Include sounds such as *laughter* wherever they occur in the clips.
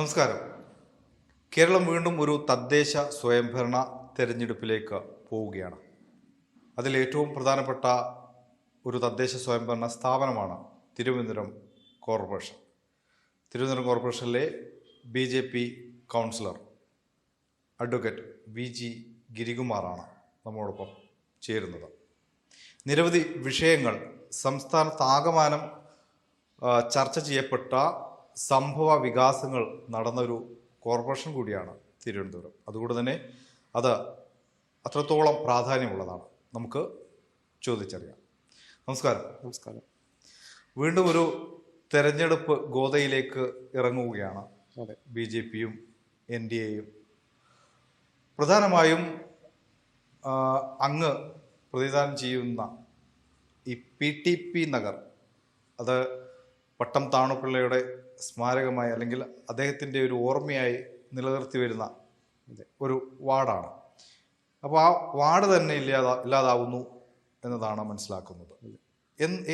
നമസ്കാരം. കേരളം വീണ്ടും ഒരു തദ്ദേശ സ്വയംഭരണ തെരഞ്ഞെടുപ്പിലേക്ക് പോവുകയാണ്. അതിൽ ഏറ്റവും പ്രധാനപ്പെട്ട ഒരു തദ്ദേശ സ്വയംഭരണ സ്ഥാപനമാണ് തിരുവനന്തപുരം കോർപ്പറേഷൻ. തിരുവനന്തപുരം കോർപ്പറേഷനിലെ B J P councillor advocate V G ഗിരികുമാറാണ് നമ്മോടൊപ്പം ചേരുന്നത്. നിരവധി വിഷയങ്ങൾ സംസ്ഥാനത്താകമാനം ചർച്ച ചെയ്യപ്പെട്ട സംഭവ വികാസങ്ങൾ നടന്നൊരു കോർപ്പറേഷൻ കൂടിയാണ് തിരുവനന്തപുരം. അതുകൊണ്ട് തന്നെ അത് അത്രത്തോളം പ്രാധാന്യമുള്ളതാണ്. നമുക്ക് ചോദിച്ചറിയാം. നമസ്കാരം. നമസ്കാരം. വീണ്ടും ഒരു തെരഞ്ഞെടുപ്പ് ഗോതയിലേക്ക് ഇറങ്ങുകയാണ് ബി ജെ പിയും എൻ ഡി എയും. പ്രധാനമായും അങ്ങ് പ്രതിദാനം ചെയ്യുന്ന ഈ പി ടി പി നഗർ അത് പട്ടം താണുപിള്ളയുടെ സ്മാരകമായി അല്ലെങ്കിൽ അദ്ദേഹത്തിന്റെ ഒരു ഓർമ്മയായി നിലനിർത്തി വരുന്ന ഒരു വാർഡാണ്. അപ്പോൾ ആ വാർഡ് തന്നെ ഇല്ലാതാ ഇല്ലാതാവുന്നു എന്നതാണ് മനസ്സിലാക്കുന്നത്.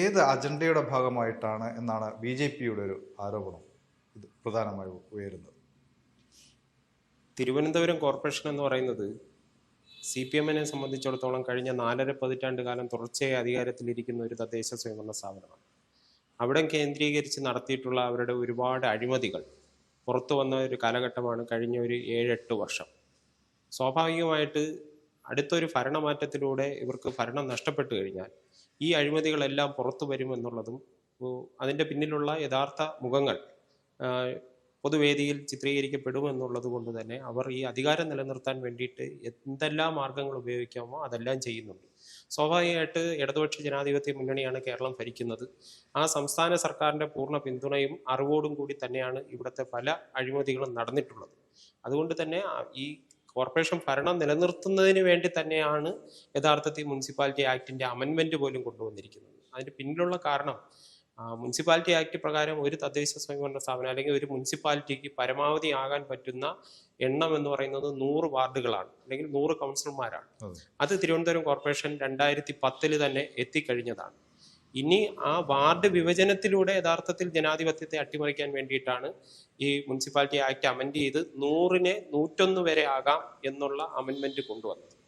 ഏത് അജണ്ടയുടെ ഭാഗമായിട്ടാണ് എന്നാണ് ബി ജെ പിയുടെ ഒരു ആരോപണം ഇത് പ്രധാനമായി ഉയരുന്നത്? തിരുവനന്തപുരം കോർപ്പറേഷൻ എന്ന് പറയുന്നത് സി പി എമ്മിനെ സംബന്ധിച്ചിടത്തോളം കഴിഞ്ഞ നാലര പതിറ്റാണ്ട് കാലം തുടർച്ചയായി അധികാരത്തിലിരിക്കുന്ന ഒരു തദ്ദേശ സ്വയംഭരണ സ്ഥാപനമാണ്. അവിടെ കേന്ദ്രീകരിച്ച് നടത്തിയിട്ടുള്ള അവരുടെ ഒരുപാട് അഴിമതികൾ. പുറത്തു വന്ന ഒരു കാലഘട്ടമാണ് കഴിഞ്ഞ ഒരു ഏഴെട്ട് വർഷം. സ്വാഭാവികമായിട്ട് അടുത്തൊരു ഭരണമാറ്റത്തിലൂടെ ഇവർക്ക് ഭരണം നഷ്ടപ്പെട്ടു കഴിഞ്ഞാൽ ഈ അഴിമതികളെല്ലാം പുറത്തു വരുമെന്നുള്ളതും അതിന്റെ പിന്നിലുള്ള യഥാർത്ഥ മുഖങ്ങൾ പൊതുവേദിയിൽ ചിത്രീകരിക്കപ്പെടുമെന്നുള്ളത് കൊണ്ട് തന്നെ അവർ ഈ അധികാരം നിലനിർത്താൻ വേണ്ടിയിട്ട് എന്തെല്ലാം മാർഗങ്ങൾ ഉപയോഗിക്കാമോ അതെല്ലാം ചെയ്യുന്നുണ്ട്. സ്വാഭാവികമായിട്ട് ഇടതുപക്ഷ ജനാധിപത്യ മുന്നണിയാണ് കേരളം ഭരിക്കുന്നത്. ആ സംസ്ഥാന സർക്കാരിന്റെ പൂർണ പിന്തുണയും അറിവോടും കൂടി തന്നെയാണ് ഇവിടുത്തെ പല അഴിമതികളും നടന്നിട്ടുള്ളത്. അതുകൊണ്ട് തന്നെ ഈ കോർപ്പറേഷൻ ഭരണം നിലനിർത്തുന്നതിന് വേണ്ടി തന്നെയാണ് യഥാർത്ഥത്തിൽ മുനിസിപ്പാലിറ്റി ആക്ടിന്റെ അമെൻമെന്റ് പോലും കൊണ്ടുവന്നിരിക്കുന്നത്. അതിന്റെ പിന്നിലുള്ള കാരണം മുനിസിപ്പാലിറ്റി ആക്ട് പ്രകാരം ഒരു തദ്ദേശ സ്വയംഭരണ സ്ഥാപനം അല്ലെങ്കിൽ ഒരു മുനിസിപ്പാലിറ്റിക്ക് പരമാവധി ആകാൻ പറ്റുന്ന എണ്ണം എന്ന് പറയുന്നത് നൂറ് വാർഡുകളാണ് അല്ലെങ്കിൽ നൂറ് കൗൺസിലർമാരാണ്. അത്. തിരുവനന്തപുരം കോർപ്പറേഷൻ രണ്ടായിരത്തി പത്തിൽ തന്നെ എത്തിക്കഴിഞ്ഞതാണ്. ഇനി ആ വാർഡ് വിഭജനത്തിലൂടെ യഥാർത്ഥത്തിൽ ജനാധിപത്യത്തെ അട്ടിമറിക്കാൻ വേണ്ടിയിട്ടാണ് ഈ മുനിസിപ്പാലിറ്റി ആക്ട് അമെൻഡ് ചെയ്ത് നൂറിനെ നൂറ്റൊന്ന് വരെ ആകാം എന്നുള്ള അമെൻമെന്റ് കൊണ്ടുവന്നത്.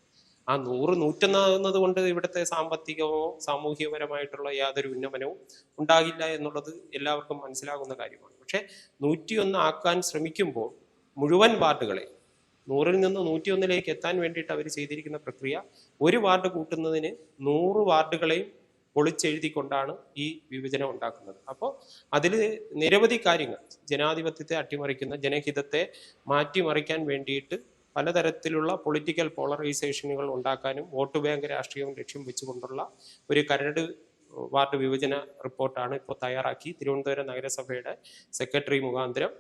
ആ നൂറ് നൂറ്റൊന്നാകുന്നത് കൊണ്ട് ഇവിടുത്തെ സാമ്പത്തികമോ സാമൂഹികപരമായിട്ടുള്ള യാതൊരു ഉന്നമനവും ഉണ്ടാകില്ല എന്നുള്ളത് എല്ലാവർക്കും മനസ്സിലാകുന്ന കാര്യമാണ്. പക്ഷേ നൂറ്റിയൊന്ന് ആക്കാൻ ശ്രമിക്കുമ്പോൾ മുഴുവൻ വാർഡുകളെ നൂറിൽ നിന്ന് നൂറ്റിയൊന്നിലേക്ക് എത്താൻ വേണ്ടിയിട്ട് അവർ ചെയ്തിരിക്കുന്ന പ്രക്രിയ ഒരു വാർഡ് കൂട്ടുന്നതിന് നൂറ് വാർഡുകളെയും പൊളിച്ചെഴുതിക്കൊണ്ടാണ് ഈ വിഭജനം ഉണ്ടാക്കുന്നത്. അപ്പോൾ അതിൽ നിരവധി കാര്യങ്ങൾ ജനാധിപത്യത്തെ അട്ടിമറിക്കുന്ന ജനഹിതത്തെ മാറ്റിമറിക്കാൻ വേണ്ടിയിട്ട് പലതരത്തിലുള്ള പൊളിറ്റിക്കൽ പോളറൈസേഷനുകൾ ഉണ്ടാക്കാനും വോട്ട് ബാങ്ക് രാഷ്ട്രീയവും ലക്ഷ്യം വെച്ചുകൊണ്ടുള്ള ഒരു കരട് വാർഡ് വിഭജന റിപ്പോർട്ടാണ് ഇപ്പോൾ തയ്യാറാക്കി തിരുവനന്തപുരം നഗരസഭയുടെ സെക്രട്ടറി മുഖാന്തരം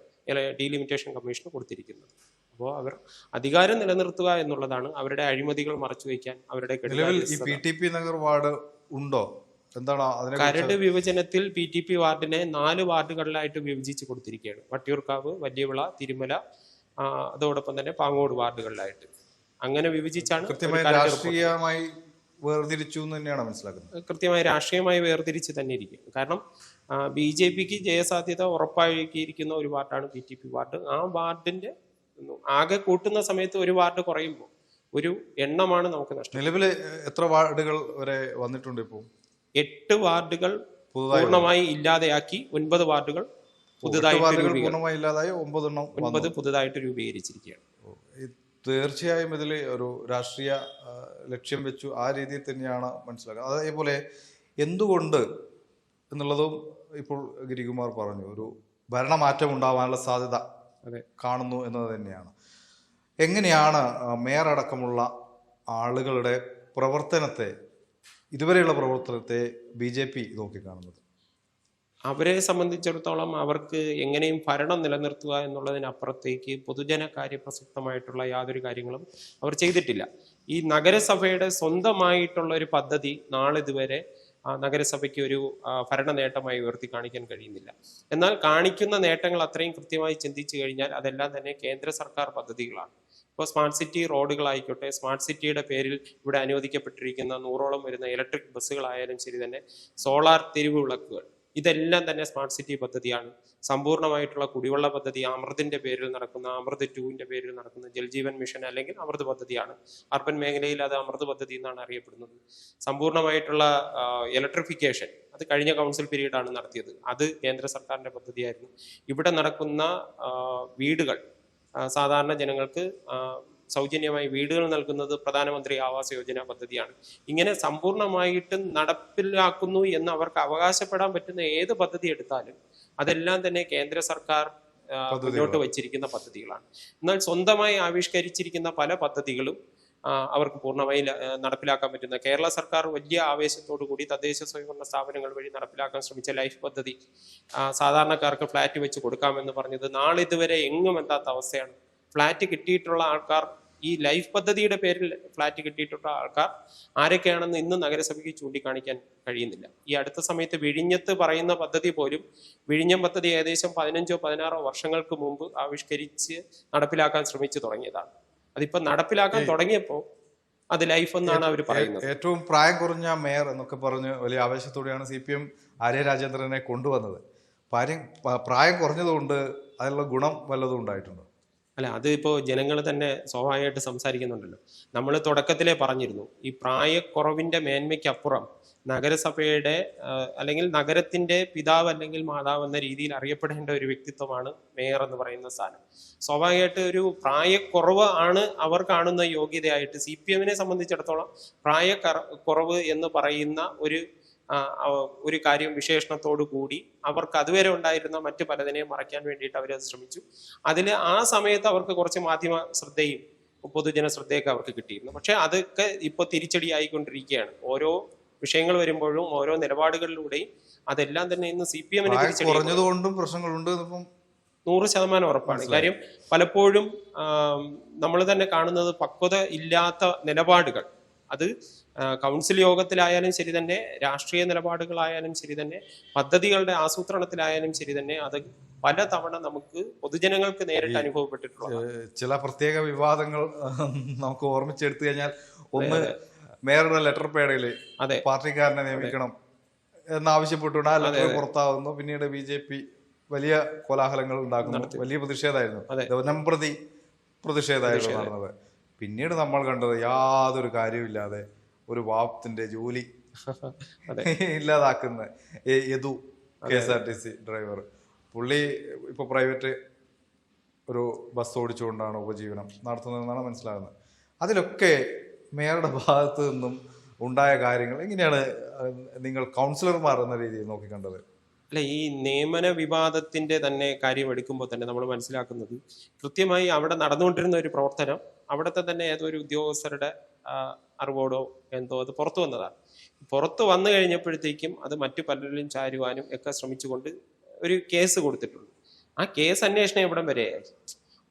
ഡീലിമിറ്റേഷൻ കമ്മീഷന് കൊടുത്തിരിക്കുന്നത്. അപ്പോൾ അവർ അധികാരം നിലനിർത്തുക എന്നുള്ളതാണ് അവരുടെ അഴിമതികൾ മറച്ചു വയ്ക്കാൻ അവരുടെ. P T P Nagar ward ഉണ്ടോ? എന്താണ് കരട് വിഭജനത്തിൽ പി ടി പി വാർഡിനെ നാല് വാർഡുകളിലായിട്ട് വിഭജിച്ച് കൊടുത്തിരിക്കുകയാണ്. വട്ടിയൂർക്കാവ് വലിയവിള തിരുമല അതോടൊപ്പം തന്നെ പാങ്ങോട് വാർഡുകളിലായിട്ട്. അങ്ങനെ വിഭജിച്ചാണ് കൃത്യമായി രാഷ്ട്രീയമായി വേർതിരിച്ചു തന്നെയാണ് മനസ്സിലാക്കുന്നത്. കൃത്യമായി രാഷ്ട്രീയമായി വേർതിരിച്ച് തന്നെ ഇരിക്കും. കാരണം ബി ജെ പിക്ക് ജയസാധ്യത ഉറപ്പാക്കിയിരിക്കുന്ന ഒരു വാർഡാണ് ബി ടി പി വാർഡ്. ആ വാർഡിന്റെ ആകെ കൂട്ടുന്ന സമയത്ത് ഒരു വാർഡ് കുറയുമ്പോൾ ഒരു എണ്ണമാണ് നമുക്ക് നഷ്ടം. നിലവിൽ എത്ര വാർഡുകൾ വരെ വന്നിട്ടുണ്ട് ഇപ്പോൾ എട്ട് വാർഡുകൾ പൂർണമായി ഇല്ലാതെയാക്കി ഒൻപത് വാർഡുകൾ പുതുതായിട്ട് വാർഡുകൾ രൂപീകരിച്ചു പൂർണമായി ഇല്ലാതായി ഒമ്പതെണ്ണം വന്നു. പുതുതായിട്ട് രൂപീകരിച്ചിരിക്കുകയാണ്. തീർച്ചയായും ഇതിൽ ഒരു രാഷ്ട്രീയ ലക്ഷ്യം വെച്ചു ആ രീതിയിൽ തന്നെയാണ് മനസ്സിലാക്കുന്നത്. അതേപോലെ എന്തുകൊണ്ട് എന്നുള്ളതും ഇപ്പോൾ ഗിരികുമാർ പറഞ്ഞു. ഒരു ഭരണമാറ്റം ഉണ്ടാവാനുള്ള സാധ്യത. കാണുന്നു എന്നത് തന്നെയാണ്. എങ്ങനെയാണ് മേയറടക്കമുള്ള മേയർ അടക്കമുള്ള ആളുകളുടെ പ്രവർത്തനത്തെ ഇതുവരെയുള്ള പ്രവർത്തനത്തെ ബി ജെ പി നോക്കിക്കാണുന്നത്? അവരെ സംബന്ധിച്ചിടത്തോളം അവർക്ക് എങ്ങനെയും ഭരണം നിലനിർത്തുക എന്നുള്ളതിനപ്പുറത്തേക്ക് പൊതുജന കാര്യപ്രസക്തമായിട്ടുള്ള യാതൊരു കാര്യങ്ങളും അവർ ചെയ്തിട്ടില്ല. ഈ നഗരസഭയുടെ സ്വന്തമായിട്ടുള്ള ഒരു പദ്ധതി നാളിതുവരെ നഗരസഭയ്ക്ക് ഒരു ഭരണ നേട്ടമായി ഉയർത്തി കാണിക്കാൻ കഴിയുന്നില്ല. എന്നാൽ കാണിക്കുന്ന നേട്ടങ്ങൾ അത്രയും കൃത്യമായി ചിന്തിച്ചു കഴിഞ്ഞാൽ അതെല്ലാം തന്നെ കേന്ദ്ര സർക്കാർ പദ്ധതികളാണ്. ഇപ്പോൾ സ്മാർട്ട് സിറ്റി റോഡുകളായിക്കോട്ടെ സ്മാർട്ട് സിറ്റിയുടെ പേരിൽ ഇവിടെ അനുവദിക്കപ്പെട്ടിരിക്കുന്ന നൂറോളം വരുന്ന ഇലക്ട്രിക് ബസ്സുകളായാലും ശരി തന്നെ സോളാർ തെരുവ് വിളക്കുകൾ ഇതെല്ലാം തന്നെ സ്മാർട്ട് സിറ്റി പദ്ധതിയാണ്. സമ്പൂർണമായിട്ടുള്ള കുടിവെള്ള പദ്ധതി അമൃതിന്റെ പേരിൽ നടക്കുന്ന അമൃത് ടുവിന്റെ പേരിൽ നടക്കുന്ന ജൽജീവൻ മിഷൻ അല്ലെങ്കിൽ അമൃത് പദ്ധതിയാണ്. അർബൻ മേഖലയിൽ അത് അമൃത് പദ്ധതി എന്നാണ് അറിയപ്പെടുന്നത്. സമ്പൂർണമായിട്ടുള്ള ഇലക്ട്രിഫിക്കേഷൻ അത് കഴിഞ്ഞ കൗൺസിൽ പീരീഡാണ് നടത്തിയത്. അത് കേന്ദ്ര സർക്കാരിന്റെ പദ്ധതിയായിരുന്നു. ഇവിടെ നടക്കുന്ന വീടുകൾ സാധാരണ ജനങ്ങൾക്ക് സൗജന്യമായി വീടുകൾ നൽകുന്നത് പ്രധാനമന്ത്രി ആവാസ് യോജന പദ്ധതിയാണ്. ഇങ്ങനെ സമ്പൂർണമായിട്ടും നടപ്പിലാക്കുന്നു എന്ന് അവർക്ക് അവകാശപ്പെടാൻ പറ്റുന്ന ഏത് പദ്ധതി എടുത്താലും അതെല്ലാം തന്നെ കേന്ദ്ര സർക്കാർ മുന്നോട്ട് വച്ചിരിക്കുന്ന പദ്ധതികളാണ്. എന്നാൽ സ്വന്തമായി ആവിഷ്കരിച്ചിരിക്കുന്ന പല പദ്ധതികളും അവർക്ക് പൂർണമായി നടപ്പിലാക്കാൻ പറ്റുന്ന കേരള സർക്കാർ വലിയ ആവേശത്തോടു കൂടി തദ്ദേശ സ്വയംഭരണ സ്ഥാപനങ്ങൾ വഴി നടപ്പിലാക്കാൻ ശ്രമിച്ച ലൈഫ് പദ്ധതി സാധാരണക്കാർക്ക് ഫ്ലാറ്റ് വെച്ച് കൊടുക്കാമെന്ന് പറഞ്ഞത് നാളിതുവരെ എങ്ങും എത്താത്ത അവസ്ഥയാണ്. ഫ്ലാറ്റ് കിട്ടിയിട്ടുള്ള ആൾക്കാർ ഈ ലൈഫ് പദ്ധതിയുടെ പേരിൽ ഫ്ലാറ്റ് കിട്ടിയിട്ടുള്ള ആൾക്കാർ ആരൊക്കെയാണെന്ന് ഇന്ന് നഗരസഭയ്ക്ക് ചൂണ്ടിക്കാണിക്കാൻ കഴിയുന്നില്ല. ഈ അടുത്ത സമയത്ത് വിഴിഞ്ഞത്ത് പറയുന്ന പദ്ധതി പോലും വിഴിഞ്ഞം പദ്ധതി ഏകദേശം പതിനഞ്ചോ പതിനാറോ വർഷങ്ങൾക്ക് മുമ്പ് ആവിഷ്കരിച്ച് നടപ്പിലാക്കാൻ ശ്രമിച്ചു തുടങ്ങിയതാണ്. അതിപ്പോൾ നടപ്പിലാക്കാൻ തുടങ്ങിയപ്പോൾ അത് ലൈഫ് എന്നാണ് അവർ പറയുന്നത്. ഏറ്റവും പ്രായം കുറഞ്ഞ മേയർ എന്നൊക്കെ പറഞ്ഞ് വലിയ ആവേശത്തോടെയാണ് സി പി എം ആര്യ രാജേന്ദ്രനെ കൊണ്ടുവന്നത്. പ്രായം പ്രായം കുറഞ്ഞതുകൊണ്ട് അതിനുള്ള ഗുണം വല്ലതും ഉണ്ടായിട്ടുണ്ടോ? അല്ല അത് ഇപ്പോൾ ജനങ്ങൾ തന്നെ സ്വാഭാവികമായിട്ട് സംസാരിക്കുന്നുണ്ടല്ലോ. നമ്മൾ തുടക്കത്തിലേ പറഞ്ഞിരുന്നു ഈ പ്രായക്കുറവിന്റെ മേന്മയ്ക്കപ്പുറം നഗരസഭയുടെ അല്ലെങ്കിൽ നഗരത്തിന്റെ പിതാവ് അല്ലെങ്കിൽ മാതാവ് എന്ന രീതിയിൽ അറിയപ്പെടേണ്ട ഒരു വ്യക്തിത്വമാണ് മേയർ എന്ന് പറയുന്ന സ്ഥാനം സ്വാഭാവികമായിട്ട് ഒരു പ്രായക്കുറവ് ആണ് അവർ കാണുന്ന യോഗ്യതയായിട്ട് സി പി എമ്മിനെ സംബന്ധിച്ചിടത്തോളം പ്രായ കുറവ് എന്ന് പറയുന്ന ഒരു ഒരു കാര്യം വിശേഷണത്തോടു കൂടി അവർക്ക് അതുവരെ ഉണ്ടായിരുന്ന മറ്റു പലതിനെയും മറയ്ക്കാൻ വേണ്ടിയിട്ട് അവരത് ശ്രമിച്ചു. അതിൽ ആ സമയത്ത് അവർക്ക് കുറച്ച് മാധ്യമ ശ്രദ്ധയും പൊതുജന ശ്രദ്ധയൊക്കെ അവർക്ക് കിട്ടിയിരുന്നു. പക്ഷെ അതൊക്കെ ഇപ്പൊ തിരിച്ചടിയായിക്കൊണ്ടിരിക്കുകയാണ്. ഓരോ വിഷയങ്ങൾ വരുമ്പോഴും ഓരോ നിലപാടുകളിലൂടെയും അതെല്ലാം തന്നെ ഇന്ന് സി പി എമ്മിന് കുറഞ്ഞതുകൊണ്ടും പ്രശ്നങ്ങളുണ്ട് നൂറ് ശതമാനം ഉറപ്പാണ്. കാര്യം പലപ്പോഴും നമ്മൾ തന്നെ കാണുന്നത് പക്വത ഇല്ലാത്ത നിലപാടുകൾ. അത് കൗൺസിൽ യോഗത്തിലായാലും ശരി തന്നെ രാഷ്ട്രീയ നിലപാടുകളായാലും ശരി തന്നെ പദ്ധതികളുടെ ആസൂത്രണത്തിലായാലും ശരി തന്നെ അത് പലതവണ നമുക്ക് പൊതുജനങ്ങൾക്ക് നേരിട്ട് അനുഭവപ്പെട്ടിട്ടുള്ള ചില പ്രത്യേക വിവാദങ്ങൾ നമുക്ക് ഓർമ്മിച്ചെടുത്തു കഴിഞ്ഞാൽ ഒന്ന് മേയറുടെ ലെറ്റർ പേടയിൽ അതെ. പാർട്ടിക്കാരനെ നിയമിക്കണം എന്നാവശ്യപ്പെട്ടുകൊണ്ട് ആ ലെറ്റർ പുറത്താവുന്നു. പിന്നീട് ബി ജെ പി വലിയ കോലാഹലങ്ങൾ ഉണ്ടാക്കുന്നു. വലിയ പ്രതിഷേധമായിരുന്നു. അതെ. പ്രതി പ്രതിഷേധമായിരുന്നു നടന്നത്. പിന്നീട് നമ്മൾ കണ്ടത് യാതൊരു കാര്യമില്ലാതെ ഒരു വാപ്പത്തിന്റെ ജോലി *laughs* അതെ. ഇല്ലാതാക്കുന്ന Yadu K S R T C driver പുള്ളി ഇപ്പൊ പ്രൈവറ്റ് ഒരു ബസ് ഓടിച്ചുകൊണ്ടാണ് ഉപജീവനം നടത്തുന്നതെന്നാണ് മനസ്സിലാകുന്നത്. അതിലൊക്കെ മേയറുടെ ഭാഗത്തു നിന്നും ഉണ്ടായ കാര്യങ്ങൾ എങ്ങനെയാണ് നിങ്ങൾ കൗൺസിലർമാർ എന്ന രീതിയിൽ നോക്കിക്കണ്ടത്? അല്ല ഈ നിയമന വിവാദത്തിന്റെ തന്നെ കാര്യം എടുക്കുമ്പോൾ തന്നെ നമ്മൾ മനസ്സിലാക്കുന്നത് കൃത്യമായി അവിടെ നടന്നുകൊണ്ടിരുന്ന ഒരു പ്രവർത്തനം അവിടുത്തെ തന്നെ ഏതൊരു ഉദ്യോഗസ്ഥരുടെ അറിവോടോ എന്തോ അത് പുറത്തു വന്നതാണ് പുറത്തു വന്നു കഴിഞ്ഞപ്പോഴത്തേക്കും അത് മറ്റു പലരിലും ചാരുവാനും ഒക്കെ ശ്രമിച്ചുകൊണ്ട് ഒരു കേസ് കൊടുത്തിട്ടുണ്ട്. ആ കേസ് അന്വേഷണം എവിടം വരെയായി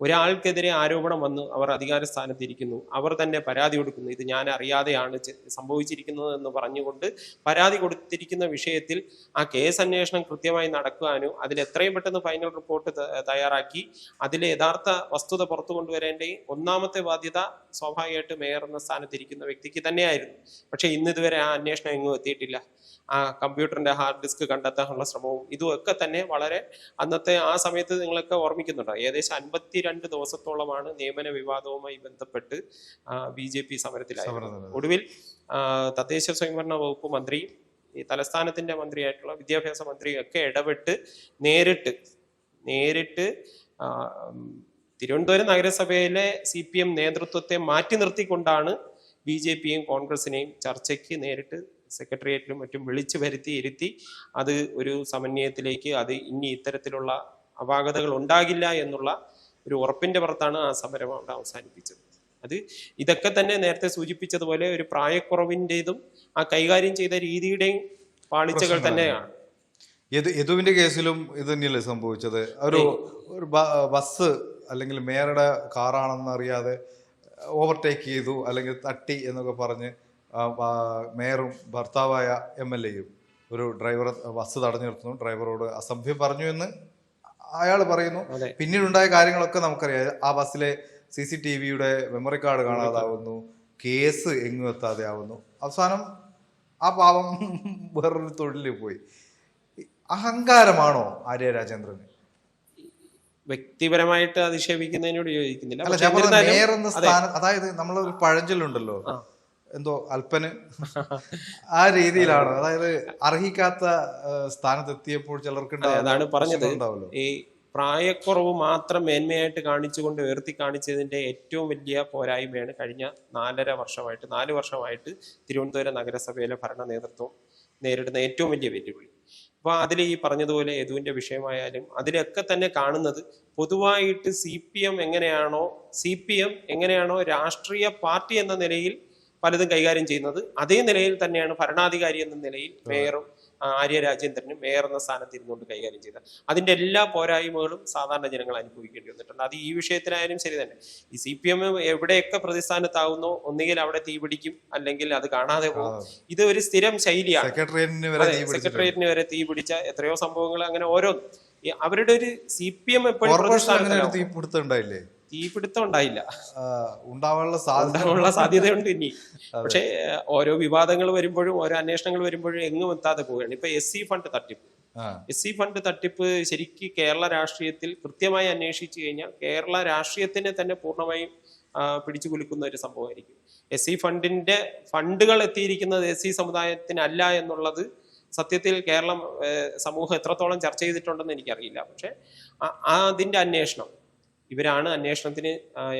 ഒരാൾക്കെതിരെ ആരോപണം വന്ന് അവർ അധികാര സ്ഥാനത്തിരിക്കുന്നു അവർ തന്നെ പരാതി കൊടുക്കുന്നു. ഇത് ഞാൻ അറിയാതെയാണ് സംഭവിച്ചിരിക്കുന്നത് എന്ന് പറഞ്ഞുകൊണ്ട് പരാതി കൊടുത്തിരിക്കുന്ന വിഷയത്തിൽ ആ കേസ് അന്വേഷണം കൃത്യമായി നടക്കുവാനോ അതിൽ എത്രയും പെട്ടെന്ന് ഫൈനൽ റിപ്പോർട്ട് തയ്യാറാക്കി അതിലെ യഥാർത്ഥ വസ്തുത പുറത്തു കൊണ്ടുവരേണ്ട ഒന്നാമത്തെ ബാധ്യത സ്വാഭാവികമായിട്ട് മേയർ എന്ന സ്ഥാനത്തിരിക്കുന്ന വ്യക്തിക്ക് തന്നെയായിരുന്നു. പക്ഷേ ഇന്ന് ഇതുവരെ ആ അന്വേഷണം എങ്ങും എത്തിയിട്ടില്ല. ആ കമ്പ്യൂട്ടറിന്റെ ഹാർഡ് ഡിസ്ക് കണ്ടെത്താനുള്ള ശ്രമവും ഇതും ഒക്കെ തന്നെ വളരെ അന്നത്തെ ആ സമയത്ത് നിങ്ങളൊക്കെ ഓർമ്മിക്കുന്നുണ്ടോ? ഏകദേശം അൻപത്തിരണ്ട് ദിവസത്തോളമാണ് നിയമന വിവാദവുമായി ബന്ധപ്പെട്ട് ബി ജെ പി സമരത്തിലായത്. ഒടുവിൽ തദ്ദേശ സ്വയംഭരണ വകുപ്പ് മന്ത്രി ഈ തലസ്ഥാനത്തിന്റെ മന്ത്രിയായിട്ടുള്ള വിദ്യാഭ്യാസ മന്ത്രിയൊക്കെ ഇടപെട്ട് നേരിട്ട് നേരിട്ട് തിരുവനന്തപുരം നഗരസഭയിലെ സി പി എം നേതൃത്വത്തെ മാറ്റി നിർത്തിക്കൊണ്ടാണ് ബി ജെ പിയും കോൺഗ്രസിനെയും ചർച്ചയ്ക്ക് നേരിട്ട് സെക്രട്ടേറിയറ്റിലും മറ്റും വിളിച്ചു വരുത്തി ഇരുത്തി അത് ഒരു സമന്വയത്തിലേക്ക് അത് ഇനി ഇത്തരത്തിലുള്ള അപാകതകൾ ഉണ്ടാകില്ല എന്നുള്ള ഒരു ഉറപ്പിന്റെ പുറത്താണ് ആ സമരം അവിടെ അവസാനിപ്പിച്ചത്. അത് ഇതൊക്കെ തന്നെ നേരത്തെ സൂചിപ്പിച്ചതുപോലെ ഒരു പ്രായക്കുറവിന്റെതും ആ കൈകാര്യം ചെയ്ത രീതിയുടെയും പാളിച്ചകൾ തന്നെയാണ്. യദു യദുവിന്റെ കേസിലും ഇത് തന്നെയല്ലേ സംഭവിച്ചത്? ഒരു ഒരു ബസ് അല്ലെങ്കിൽ മേയറുടെ കാറാണെന്ന് അറിയാതെ ഓവർടേക്ക് ചെയ്തു അല്ലെങ്കിൽ തട്ടി എന്നൊക്കെ പറഞ്ഞ് മേയറും ഭർത്താവായ എം എൽ എയും ഒരു ഡ്രൈവർ ബസ് തടഞ്ഞു നിർത്തുന്നു. ഡ്രൈവറോട് അസഭ്യം പറഞ്ഞു എന്ന് അയാൾ പറയുന്നു. പിന്നീടുണ്ടായ കാര്യങ്ങളൊക്കെ നമുക്കറിയാം. ആ ബസ്സിലെ സി സി ടി വിയുടെ മെമ്മറി കാർഡ് കാണാതാവുന്നു. കേസ് എങ്ങും എത്താതെ ആവുന്നു. അവസാനം ആ പാവം വേറൊരു തൊഴിലിൽ പോയി. അഹങ്കാരമാണോ ആര്യ രാജേന്ദ്രന്? വ്യക്തിപരമായിട്ട് അധിക്ഷേപിക്കുന്നതിനോട് യോജിക്കുന്നില്ല. അതായത് നമ്മളൊരു പഴഞ്ചൊല്ലുണ്ടല്ലോ. എന്തോ അല്പന് ആ രീതിയിലാണ്. അതായത് അർഹിക്കാത്ത സ്ഥാനത്തെത്തിയപ്പോൾ ചിലർക്ക് അതെ, അതാണ് പറഞ്ഞത്. ഈ പ്രായക്കുറവ് മാത്രം മേന്മയായിട്ട് കാണിച്ചുകൊണ്ട് ഉയർത്തി കാണിച്ചതിന്റെ ഏറ്റവും വലിയ പോരായ്മയാണ് കഴിഞ്ഞ നാലര വർഷമായിട്ട് നാല് വർഷമായിട്ട് തിരുവനന്തപുരം നഗരസഭയിലെ ഭരണ നേതൃത്വം നേരിടുന്ന ഏറ്റവും വലിയ വെല്ലുവിളി. അപ്പൊ അതിൽ ഈ പറഞ്ഞതുപോലെ യദുവിന്റെ വിഷയമായാലും അതിലൊക്കെ തന്നെ കാണുന്നത് പൊതുവായിട്ട് സി പി എം എങ്ങനെയാണോ സി പി എം എങ്ങനെയാണോ രാഷ്ട്രീയ പാർട്ടി എന്ന നിലയിൽ പലതും കൈകാര്യം ചെയ്യുന്നത്. അതേ നിലയിൽ തന്നെയാണ് ഭരണാധികാരി എന്ന നിലയിൽ മേയറും ആര്യരാജേന്ദ്രനും ആര്യ രാജേന്ദ്രനും മേയർ എന്ന സ്ഥാനത്ത് ഇരുന്നുകൊണ്ട് കൈകാര്യം ചെയ്ത അതിന്റെ എല്ലാ പോരായ്മകളും സാധാരണ ജനങ്ങൾ അനുഭവിക്കേണ്ടി വന്നിട്ടുണ്ട്. അത് ഈ വിഷയത്തിലായാലും ശരി തന്നെ. ഈ സി പി എം എവിടെയൊക്കെ പ്രതിസ്ഥാനത്താവുന്നോ ഒന്നുകിൽ അവിടെ തീപിടിക്കും അല്ലെങ്കിൽ അത് കാണാതെ പോകും. ഇത് ഒരു സ്ഥിരം ശൈലിയാണ്. സെക്രട്ടേറിയറ്റിന് വരെ അതെ, തീ പിടിച്ചിട്ടുണ്ട്. സെക്രട്ടേറിയറ്റിന് വരെ തീ പിടിച്ച എത്രയോ സംഭവങ്ങൾ അങ്ങനെ ഓരോ അവരുടെ ഒരു സി പി എം എപ്പോഴും തീപിടുത്തം ഉണ്ടായില്ല. ഉണ്ടാവാനുള്ള ഉണ്ടാവാനുള്ള സാധ്യതയുണ്ട് ഇനി. പക്ഷേ ഓരോ വിവാദങ്ങൾ വരുമ്പോഴും ഓരോ അന്വേഷണങ്ങൾ വരുമ്പോഴും എങ്ങും എത്താതെ പോവുകയാണ്. ഇപ്പൊ എസ് സി ഫണ്ട് തട്ടിപ്പ്. എസ് സി ഫണ്ട് തട്ടിപ്പ് ശരിക്ക് കേരള രാഷ്ട്രീയത്തിൽ കൃത്യമായി അന്വേഷിച്ചു കഴിഞ്ഞാൽ കേരള രാഷ്ട്രീയത്തിനെ തന്നെ പൂർണമായും പിടിച്ചു കുലുക്കുന്ന ഒരു സംഭവമായിരിക്കും. എസ് സി ഫണ്ടിന്റെ ഫണ്ടുകൾ എത്തിയിരിക്കുന്നത് എസ് സി സമുദായത്തിനല്ല എന്നുള്ളത് സത്യത്തിൽ കേരളം സമൂഹം എത്രത്തോളം ചർച്ച ചെയ്തിട്ടുണ്ടെന്ന് എനിക്കറിയില്ല. പക്ഷെ അതിന്റെ അന്വേഷണം ഇവരാണ് അന്വേഷണത്തിന്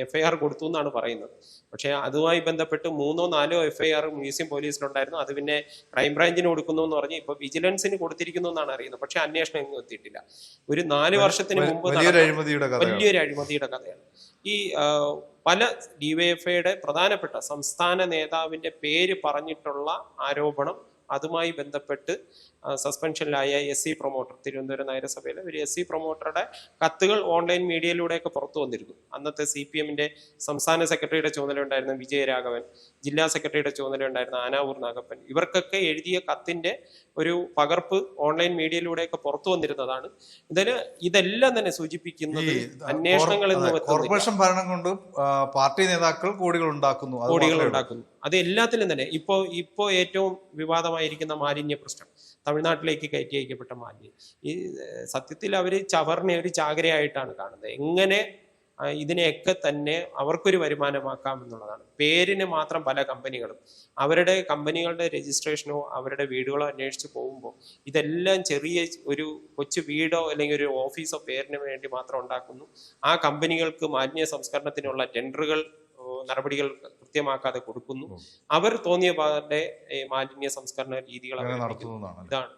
എഫ് ഐ ആർ കൊടുത്തു എന്നാണ് പറയുന്നത്. പക്ഷേ അതുമായി ബന്ധപ്പെട്ട് മൂന്നോ നാലോ എഫ് ഐ ആർ മ്യൂസിയം പോലീസിലുണ്ടായിരുന്നു. അത് പിന്നെ ക്രൈംബ്രാഞ്ചിന് കൊടുക്കുന്നു എന്ന് പറഞ്ഞ് ഇപ്പൊ വിജിലൻസിന് കൊടുത്തിരിക്കുന്നു എന്നാണ് അറിയുന്നത്. പക്ഷെ അന്വേഷണം എങ്ങും എത്തിയിട്ടില്ല. ഒരു നാല് വർഷത്തിന് മുമ്പ് വലിയൊരു അഴിമതിയുടെ കഥയാണ്. ഈ പല ഡിവൈഎഫ്ഐയുടെ പ്രധാനപ്പെട്ട സംസ്ഥാന നേതാവിന്റെ പേര് പറഞ്ഞിട്ടുള്ള ആരോപണം അതുമായി ബന്ധപ്പെട്ട് സസ്പെൻഷനിലായ എസ് സി പ്രൊമോട്ടർ തിരുവനന്തപുരം നഗരസഭയിലെ ഒരു എസ് സി പ്രൊമോട്ടറുടെ കത്തുകൾ ഓൺലൈൻ മീഡിയയിലൂടെയൊക്കെ പുറത്തു വന്നിരുന്നു. അന്നത്തെ സി പി എമ്മിന്റെ സംസ്ഥാന സെക്രട്ടറിയുടെ ചുമതല ഉണ്ടായിരുന്ന വിജയരാഘവൻ ജില്ലാ സെക്രട്ടറിയുടെ ചുമതല ഉണ്ടായിരുന്ന ആനാവൂർ നാഗപ്പൻ ഇവർക്കൊക്കെ എഴുതിയ കത്തിന്റെ ഒരു പകർപ്പ് ഓൺലൈൻ മീഡിയയിലൂടെയൊക്കെ പുറത്തു വന്നിരുന്നതാണ്. ഇതിന് ഇതെല്ലാം തന്നെ സൂചിപ്പിക്കുന്നത് അന്വേഷണങ്ങൾ കോർപ്പറേഷൻ ഭരണം കൊണ്ട് പാർട്ടി നേതാക്കൾ കോടികൾ ഉണ്ടാക്കുന്നു. കോടികൾ ഉണ്ടാക്കുന്നു. അത് എല്ലാത്തിലും തന്നെ. ഇപ്പോ ഇപ്പോ ഏറ്റവും വിവാദമായിരിക്കുന്ന മാലിന്യ പ്രശ്നം. തമിഴ്നാട്ടിലേക്ക് കയറ്റി അയക്കപ്പെട്ട മാലിന്യം ഈ സത്യത്തിൽ അവർ ചവറിനെ ഒരു ചാകരയായിട്ടാണ് കാണുന്നത്. എങ്ങനെ ഇതിനെയൊക്കെ തന്നെ അവർക്കൊരു വരുമാനമാക്കാം എന്നുള്ളതാണ്. പേരിന് മാത്രം പല കമ്പനികളും അവരുടെ കമ്പനികളുടെ രജിസ്ട്രേഷനോ അവരുടെ വീടുകളോ അന്വേഷിച്ച് പോകുമ്പോൾ ഇതെല്ലാം ചെറിയ ഒരു കൊച്ചു വീടോ അല്ലെങ്കിൽ ഒരു ഓഫീസോ പേരിന് വേണ്ടി മാത്രം ഉണ്ടാക്കുന്നു. ആ കമ്പനികൾക്ക് മാലിന്യ സംസ്കരണത്തിനുള്ള ടെൻഡറുകൾ നടപടികൾ കൃത്യമാക്കാതെ കൊടുക്കുന്നു. അവർ തോന്നിയ പാടെ മാലിന്യ സംസ്കരണ രീതികൾ ഇതാണ്.